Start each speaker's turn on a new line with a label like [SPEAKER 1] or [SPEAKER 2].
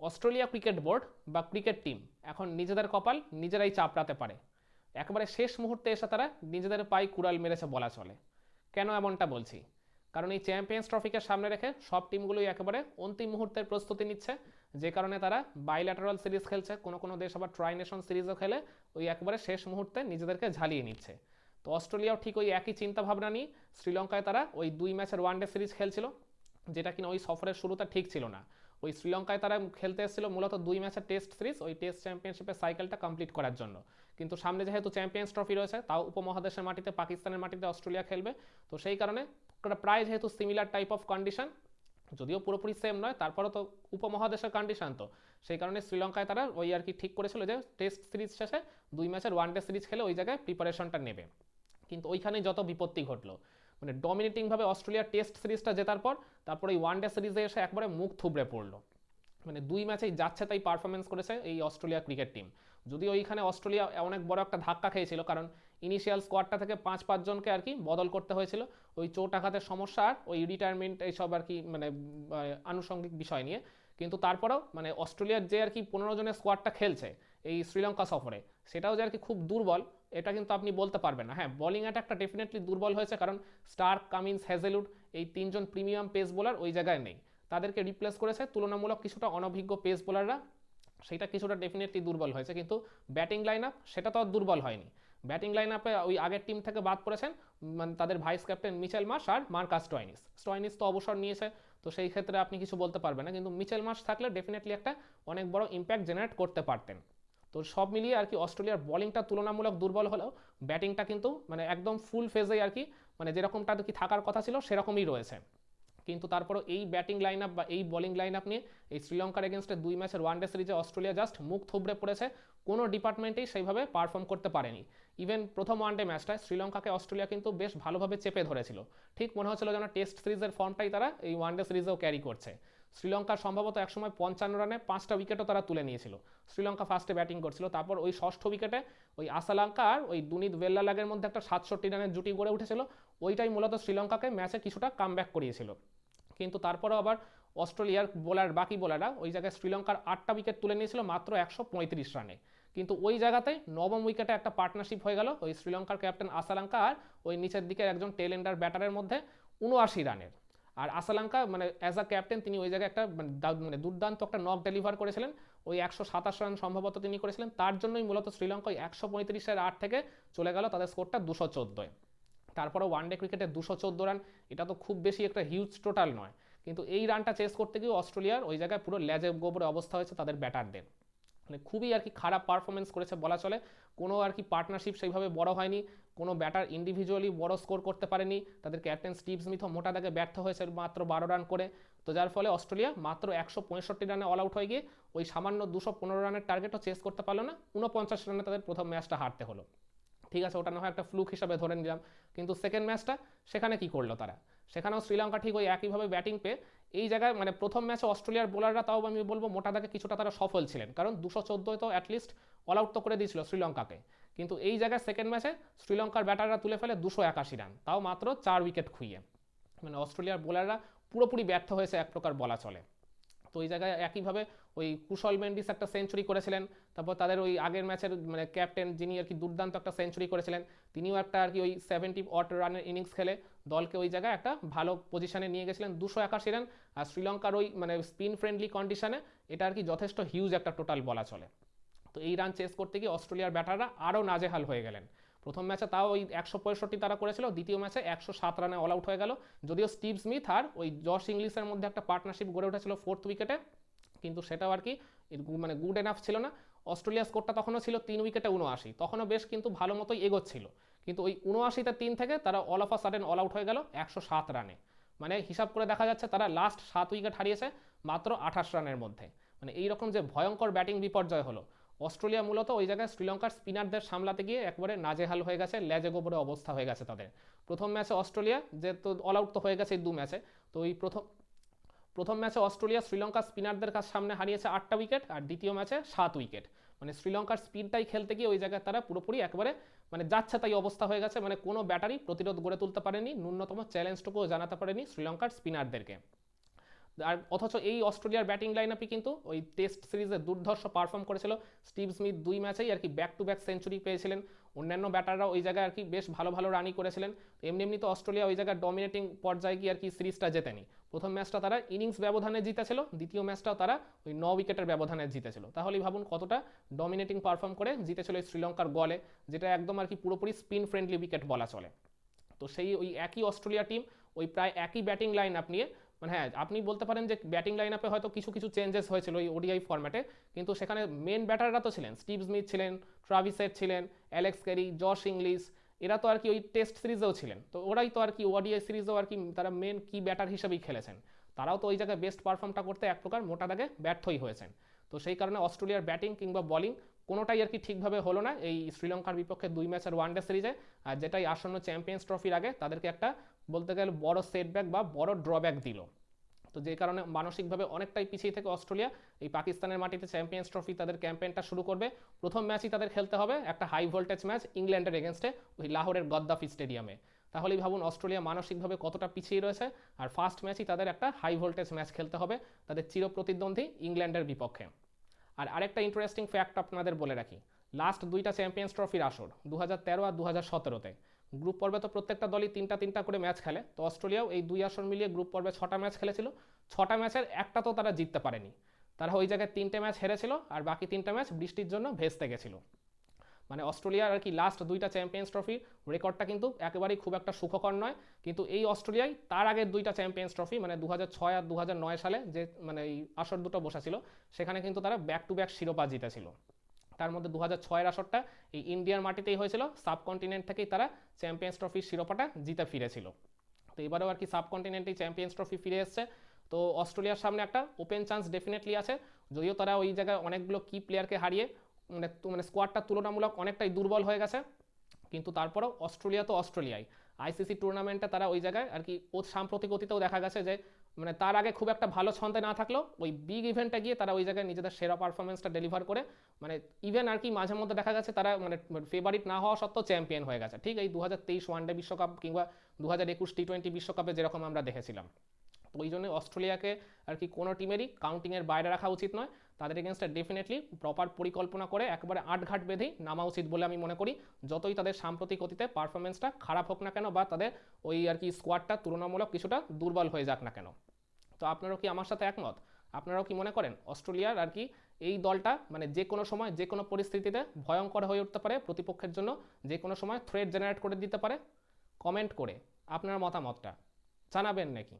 [SPEAKER 1] Australia cricket board বা cricket team এখন নিজেদের কপাল নিজেরাই চাপড়াতে পারে। একেবারে শেষ মুহূর্তে এসে তারা নিজেদের পায়ে কুড়াল মেরেছে বলা চলে। কেন এমনটা বলছি? কারণ এই চ্যাম্পিয়ন্স ট্রফিকে সামনে রেখে সব টিমগুলোই একেবারে অন্তিম মুহূর্তের প্রস্তুতি নিচ্ছে, যে কারণে তারা বাইল্যাটারাল সিরিজ খেলছে। কোনো কোনো দেশ আবার ট্রাইনেশন সিরিজও খেলে ওই একেবারে শেষ মুহূর্তে নিজেদেরকে ঝালিয়ে নিচ্ছে। তো অস্ট্রেলিয়াও ঠিক ওই একই চিন্তা ভাবনা নিয়ে শ্রীলঙ্কায় তারা ওই দুই ম্যাচের ওয়ানডে সিরিজ খেলছিল, যেটা কিনা ওই সফরের শুরুটা ঠিক ছিল না। ওই শ্রীলঙ্কায় তারা খেলতে এসেছিল মূলত দুই ম্যাচের টেস্ট সিরিজ, ওই টেস্ট চ্যাম্পিয়নশিপের সাইকেলটা কমপ্লিট করার জন্য। কিন্তু সামনে যেহেতু চ্যাম্পিয়ন্স ট্রফি রয়েছে, তাও উপমহাদেশের মাটিতে, পাকিস্তানের মাটিতে অস্ট্রেলিয়া খেলবে। তো সেই কারণে প্রায় যেহেতু সিমিলার টাইপ অফ কন্ডিশন যদিও পুরোপুরি সেম নয় তারপরে তো উপমহাদেশের কন্ডিশন তো। সেই কারণে শ্রীলঙ্কায় তারা ওই আর কি ঠিক করেছিল যে টেস্ট সিরিজ শেষে দুই ম্যাচের ওয়ান ডে সিরিজ খেলে ওই জায়গায় প্রিপারেশনটা নেবে। কিন্তু ওইখানেই যত বিপত্তি ঘটলো মানে ডমিনেটিংভাবে অস্ট্রেলিয়ার টেস্ট সিরিজটা জেতার পর, তারপরে এই ওয়ানডে সিরিজে এসে একবারে মুখ থুবড়ে পড়ল। মানে দুই ম্যাচেই যাচ্ছে তাই পারফরমেন্স করেছে এই অস্ট্রেলিয়া ক্রিকেট টিম যদিও ওইখানে অস্ট্রেলিয়া অনেক বড় একটা ধাক্কা খেয়েছিল, কারণ ইনিশিয়াল স্কোয়াডটা থেকে পাঁচ পাঁচজনকে আর কি বদল করতে হয়েছিল। ওই চোট আঘাতের সমস্যা আর ওই রিটায়ারমেন্ট এইসব আর কি মানে আনুষঙ্গিক বিষয় নিয়ে। কিন্তু তারপরেও মানে অস্ট্রেলিয়ার যে আর কি পনেরো জনের স্কোয়াডটা খেলছে এই শ্রীলঙ্কা সফরে, সেটাও যে আর কি খুব দুর্বল। এটা কিন্তু আপনি বলতে পারবেন না। হ্যাঁ বোলিং অ্যাটাকটা ডেফিনেটলি দুর্বল হয়েছে কারণ স্টার কামিন্স হ্যাজেলুড এই তিনজন প্রিমিয়াম পেস বোলার ওই জায়গায় নেই। তাদেরকে রিপ্লেস করেছে, তুলনামূলক কিছুটা অনভিজ্ঞ পেস বোলাররা সেটা কিছুটা ডেফিনেটলি দুর্বল হয়েছে। কিন্তু ব্যাটিং লাইন আপ সেটা তো দুর্বল হয়নি। ব্যাটিং লাইন আপে ওই আগের টিম থেকে বাদ পড়েছেন মানে তাদের ভাইস ক্যাপ্টেন মিচেল মাস আর মার্কাস স্টয়নিস স্টয়নিস তো অবসর নিয়েছে, তো সেই ক্ষেত্রে আপনি কিছু বলতে পারবেন না। কিন্তু মিচেল মাস থাকলে ডেফিনেটলি একটা অনেক বড় ইম্প্যাক্ট জেনারেট করতে পারতেন। তো সব মিলিয়ে আর কি অস্ট্রেলিয়ার বলিংটা তুলনামূলক দুর্বল হলেও ব্যাটিংটা কিন্তু মানে একদম ফুল ফেজেই আর কি মানে যেরকমটা কি থাকার কথা ছিল সেরকমই রয়েছে। কিন্তু তারপরও এই ব্যাটিং লাইন আপ বা এই বোলিং লাইন আপ নিয়ে এই শ্রীলঙ্কার এগেনস্টে দুই ম্যাচের ওয়ানডে সিরিজে অস্ট্রেলিয়া জাস্ট মুখ থুবড়ে পড়েছে, কোনো ডিপার্টমেন্টেই সেইভাবে পারফর্ম করতে পারেনি। ইভেন প্রথম ওয়ানডে ম্যাচটায় শ্রীলঙ্কাকে অস্ট্রেলিয়া কিন্তু বেশ ভালোভাবে চেপে ধরেছিল। ঠিক মনে হচ্ছিল যেন টেস্ট সিরিজের ফর্মটাই তারা এই ওয়ানডে সিরিজেও ক্যারি করছে। শ্রীলঙ্কার সম্ভবত একসময় পঞ্চান্ন রানে পাঁচটা উইকেটও তারা তুলে নিয়েছিল। শ্রীলঙ্কা ফার্স্টে ব্যাটিং করছিল, তারপর ওই ষষ্ঠ উইকেটে ওই আসালঙ্কা আর ওই দুনিত বেল্লালাগের মধ্যে একটা সাতষট্টি রানের জুটি গড়ে উঠেছিল, ওইটাই মূলত শ্রীলঙ্কাকে ম্যাচে কিছুটা কাম করিয়েছিল। কিন্তু তারপরেও আবার অস্ট্রেলিয়ার বোলার বাকি বোলাররা ওই জায়গায় শ্রীলঙ্কার আটটা উইকেট তুলে নিয়েছিল মাত্র একশো পঁয়ত্রিশ রানে। কিন্তু ওই জায়গাতে নবম উইকেটে একটা পার্টনারশিপ হয়ে গেল ওই শ্রীলঙ্কার ক্যাপ্টেন আসালঙ্কা আর ওই নিচের দিকে একজন টেল এন্ডার ব্যাটারের মধ্যে উনআশি রানের। আর আসালঙ্কা মানে অ্যাজ আ ক্যাপ্টেন তিনি ওই জায়গায় একটা মানে দুর্দান্ত একটা নক ডেলিভার করেছিলেন। ওই একশো সাতাশ রান সম্ভবত তিনি করেছিলেন। তার জন্যই মূলত শ্রীলঙ্কা ওই একশো পঁয়ত্রিশের আট থেকে চলে গেল তাদের স্কোরটা দুশো চোদ্দোয়। তারপরে ওয়ানডে ক্রিকেটে দুশো চোদ্দ রান এটা তো খুব বেশি একটা হিউজ টোটাল নয়। কিন্তু এই রানটা চেস করতে গিয়ে অস্ট্রেলিয়ার ওই জায়গায় পুরো ল্যাজে গোবরে অবস্থা হয়েছে তাদের ব্যাটারদের মানে খুবই আর কি খারাপ পারফরমেন্স করেছে বলা চলে। কোনো আর কি পার্টনারশিপ সেইভাবে বড় হয়নি। কোনো ব্যাটার ইন্ডিভিজুয়ালি বড় স্কোর করতে পারেনি। তাদের ক্যাপ্টেন স্টিভ স্মিথও মোটা দাগে ব্যর্থ হয়েছে মাত্র বারো রান করে। তো যার ফলে অস্ট্রেলিয়া মাত্র একশো পঁয়ষট্টি রানে অল আউট হয়ে গিয়ে ওই সামান্য দুশো পনেরো রানের টার্গেটও চেস করতে পারল না। উনপঞ্চাশ রানে তাদের প্রথম ম্যাচটা হারতে হলো। ঠিক আছে, ওটা না হয় একটা ফ্লুক হিসাবে ধরে নিলাম। কিন্তু সেকেন্ড ম্যাচটা সেখানে কি করল তারা? সেখানেও শ্রীলঙ্কা ঠিক ওই একইভাবে ব্যাটিং পেয়ে এই জায়গায় মানে প্রথম ম্যাচে অস্ট্রেলিয়ার বোলাররা তাও আমি বলব মোটা দাগে কিছুটা তারা সফল ছিলেন। কারণ দুশো চোদ্দোয় তো অ্যাটলিস্ট অল আউট তো করে দিয়েছিল শ্রীলঙ্কাকে। কিন্তু এই জায়গায় সেকেন্ড ম্যাচে শ্রীলঙ্কার ব্যাটাররা তুলে ফেলে দুশো একাশি রান। তাও মাত্র চার উইকেট খুইয়ে। মানে অস্ট্রেলিয়ার বোলাররা পুরোপুরি ব্যর্থ হয়েছে এক প্রকার বলা চলে। তো ওই জায়গায় একইভাবে ওই কুশল মেন্ডিস একটা সেঞ্চুরি করেছিলেন। তারপর তাদের ওই আগের ম্যাচের মানে ক্যাপ্টেন যিনি আর কি দুর্দান্ত একটা সেঞ্চুরি করেছিলেন, তিনিও একটা আর কি ওই সেভেন্টি অট রানের ইনিংস খেলে দলকে ওই জায়গায় একটা ভালো পজিশনে নিয়ে গেছিলেন। দুশো একাশি রান আর শ্রীলঙ্কার ওই মানে স্পিন ফ্রেন্ডলি কন্ডিশনে এটা আর কি যথেষ্ট হিউজ একটা টোটাল বলা চলে। তো এই রান চেস করতে গিয়ে অস্ট্রেলিয়ার ব্যাটাররা আরও নাজেহাল হয়ে গেলেন। প্রথম ম্যাচে তাও ওই একশো পঁয়ষট্টি তারা করেছিল, দ্বিতীয় ম্যাচে একশো সাত রানে অল আউট হয়ে গেল। যদিও স্টিভ স্মিথ আর ওই জশ ইংলিশের মধ্যে একটা পার্টনারশিপ গড়ে উঠেছিল ফোর্থ উইকেটে কিন্তু সেটাও আর কি মানে গুড এনাফ ছিল না। অস্ট্রেলিয়া স্কোরটা তখনও ছিল তিন উইকেটে উনআশি, তখনও বেশ কিন্তু ভালো মতোই এগোচ্ছিল। কিন্তু ওই উনআশিতে তিন থেকে তারা all of a sudden all out হয়ে গেল একশো সাত রানে মানে হিসাব করে দেখা যাচ্ছে তারা লাস্ট সাত উইকেট হারিয়েছে মাত্র আঠাশ রানের মধ্যে। মানে এইরকম যে ভয়ঙ্কর ব্যাটিং বিপর্যয় হলো। অস্ট্রেলিয়া মূলত ওই জায়গায় শ্রীলঙ্কার স্পিনারদের সামলাতে গিয়ে একবারে নাজেহাল হয়ে গেছে লেজে গোবরে অবস্থা হয়ে গেছে তাদের। প্রথম ম্যাচে অস্ট্রেলিয়া যে তো অল আউট তো হয়ে গেছে এই দু ম্যাচে তো ওই প্রথম প্রথম ম্যাচে অস্ট্রেলিয়া, শ্রীলঙ্কা স্পিনারদের কাছ সামনে হারিয়েছে আটটা উইকেট আর দ্বিতীয় ম্যাচে সাত উইকেট মানে শ্রীলঙ্কার স্পিডটাই খেলতে গিয়ে ওই জায়গায় তারা পুরোপুরি একবারে মানে যাচ্ছে তাই অবস্থা হয়ে গেছে। মানে কোনো ব্যাটারি প্রতিরোধ গড়ে তুলতে পারেনি। ন্যূনতম চ্যালেঞ্জটুকুও জানাতে পারেনি শ্রীলঙ্কার স্পিনারদেরকে আর অথচ এই অস্ট্রেলিয়ার ব্যাটিং লাইন আপই কিন্তু ওই টেস্ট সিরিজে দুর্ধর্ষ পারফর্ম করেছিল। স্টিভ স্মিথ দুই ম্যাচেই আর কি ব্যাক টু ব্যাক সেঞ্চুরি পেয়েছিলেন। অন্যান্য ব্যাটাররা ওই জায়গায় আর কি বেশ ভালো ভালো রানই করেছিলেন। এমনি এমনি তো অস্ট্রেলিয়া ওই জায়গায় ডমিনেটিং পর্যায়ে গিয়ে আর কি সিরিজটা জেতেনি। প্রথম ম্যাচটা তারা ইনিংস ব্যবধানে জিতেছিল, দ্বিতীয় ম্যাচটাও তারা ওই ন উইকেটের ব্যবধানে জিতেছিল। তাহলেই ভাবুন কতটা ডমিনেটিং পারফর্ম করে জিতেছিল এই শ্রীলঙ্কার গলে, যেটা একদম আর কি পুরোপুরি স্পিন ফ্রেন্ডলি উইকেট বলা চলে। তো সেই ওই একই অস্ট্রেলিয়া টিম ওই প্রায় একই ব্যাটিং লাইন আপ নিয়ে মানে হ্যাঁ আপনি বলতে পারেন যে ব্যাটিং লাইন আপে হয়তো কিছু কিছু চেঞ্জেস হয়েছিল ওই ওডিআই ফরম্যাটে কিন্তু সেখানে মেন ব্যাটাররা তো ছিলেন। স্টিভ স্মিথ ছিলেন ট্রাভিসেট ছিলেন অ্যালেক্স ক্যারি জশ ইংলিশ এরা তো আর কি ওই টেস্ট সিরিজেও ছিলেন। তো ওরাই তো আর কি ওডিআই সিরিজেও আর কি তারা মেন কি ব্যাটার হিসেবেই খেলেছেন। তারাও তো ওই জায়গায় বেস্ট পারফর্মটা করতে এক প্রকার মোটা দাগে ব্যর্থই হয়েছেন। তো সেই কারণে অস্ট্রেলিয়ার ব্যাটিং কিংবা বলিং কোনোটাই আর কি ঠিকভাবে হলো না এই শ্রীলঙ্কার বিপক্ষে দুই ম্যাচের ওয়ানডে সিরিজে আর যেটাই আসন্ন চ্যাম্পিয়ন্স ট্রফির আগে তাদেরকে একটা বলতে গেলে বড় সেটব্যাক বা বড় ড্রব্যাক দিল। তো যে কারণে মানসিকভাবে অনেকটাই পিছিয়ে থেকে অস্ট্রেলিয়া, এই পাকিস্তানের মাটিতে চ্যাম্পিয়ন্স ট্রফি তাদের ক্যাম্পেইনটা শুরু করবে। প্রথম ম্যাচই তাদের খেলতে হবে, একটা হাই ভোল্টেজ ম্যাচ ইংল্যান্ডের এগেনস্টে ওই লাহোরের গদ্দাফি স্টেডিয়ামে তাহলেই ভাবুন অস্ট্রেলিয়া মানসিকভাবে কতটা পিছিয়ে রয়েছে, আর ফার্স্ট ম্যাচই তাদের একটা হাই ভোল্টেজ ম্যাচ খেলতে হবে, তাদের চিরপ্রতিদ্বন্দ্বী ইংল্যান্ডের বিপক্ষে। আর আরেকটা ইন্টারেস্টিং ফ্যাক্ট আপনাদের বলে রাখি লাস্ট দুইটা চ্যাম্পিয়ন্স ট্রফির আসর দু হাজার তেরো আর দু হাজার সতেরোতে। গ্রুপ পর্বে তো প্রত্যেকটা দলই তিনটা তিনটা করে ম্যাচ খেলে। তো অস্ট্রেলিয়াও এই দুই আসর মিলিয়ে গ্রুপ পর্বে ছটা ম্যাচ খেলেছিল। ছটা ম্যাচের একটা তো তারা জিততে পারেনি। তারা ওই জায়গায় তিনটে ম্যাচ হেরেছিল আর বাকি তিনটা ম্যাচ বৃষ্টির জন্য ভেস্তে গেছিল। মানে অস্ট্রেলিয়ার আর কি লাস্ট দুইটা চ্যাম্পিয়ন্স ট্রফি রেকর্ডটা কিন্তু একেবারেই খুব একটা সুখকর নয়। কিন্তু এই অস্ট্রেলিয়ায় তার আগের দুইটা চ্যাম্পিয়ন্স ট্রফি মানে দু আর দু সালে যে মানে এই আসর দুটো বসেছিল, সেখানে কিন্তু তারা ব্যাক টু ব্যাক শিরোপা জিতেছিল। তার মধ্যে দু হাজার ছয়ের আসরটা এই ইন্ডিয়ার মাটিতেই হয়েছিল। সাবকন্টিনেন্ট থেকেই তারা চ্যাম্পিয়ন্স ট্রফির শিরোপাটা জিতে ফিরেছিল। তো এবারেও আর কি সাবকন্টিনেন্টেই চ্যাম্পিয়ন্স ট্রফি ফিরে এসছে। তো অস্ট্রেলিয়ার সামনে একটা ওপেন চান্স ডেফিনেটলি আছে। যদিও তারা ওই জায়গায় অনেকগুলো কি প্লেয়ারকে হারিয়ে মানে মানে স্কোয়াডটা তুলনামূলক অনেকটাই দুর্বল হয়ে গেছে। কিন্তু তারপরেও অস্ট্রেলিয়া তো অস্ট্রেলিয়ায় আইসিসি টুর্নামেন্টে তারা ওই জায়গায় আর কি সাম্প্রতিক অতীতেও দেখা গেছে যে মানে তার আগে খুব একটা ভালো ছন্দে না থাকলেও ওই বিগ ইভেন্টে গিয়ে তারা ওই জায়গায় নিজেদের সেরা পারফরমেন্সটা ডেলিভার করে মানে ইভেন আর কি মাঝে মধ্যে দেখা গেছে তারা মানে ফেভারিট না হওয়া সত্ত্বেও চ্যাম্পিয়ন হয়ে গেছে। ঠিক এই দু হাজার তেইশ ওয়ানডে বিশ্বকাপ কিংবা দু হাজার একুশ টি টোয়েন্টি বিশ্বকাপে যেরকম আমরা দেখেছিলাম। তো ওই জন্য অস্ট্রেলিয়াকে আর কি কোনো টিমেরই কাউন্টিংয়ের বাইরে রাখা উচিত নয়। তাদের এগেনস্টে ডেফিনেটলি প্রপার পরিকল্পনা করে একবারে আটঘাট বেঁধেই নামা উচিত বলে আমি মনে করি। যতই তাদের সাম্প্রতিক অতীতে পারফরমেন্সটা খারাপ হোক না কেন বা তাদের ওই আর কি স্কোয়াডটা তুলনামূলক কিছুটা দুর্বল হয়ে যাক না কেন। তো আপনারাও কি আমার সাথে একমত? আপনারাও কি মনে করেন অস্ট্রেলিয়ার আর কি এই দলটা মানে যে কোনো সময়, যে কোনো পরিস্থিতিতে ভয়ঙ্কর হয়ে উঠতে পারে প্রতিপক্ষের জন্য, যে কোনো সময় থ্রেট জেনারেট করে দিতে পারে? কমেন্ট করে আপনার মতামতটা জানাবেন নাকি?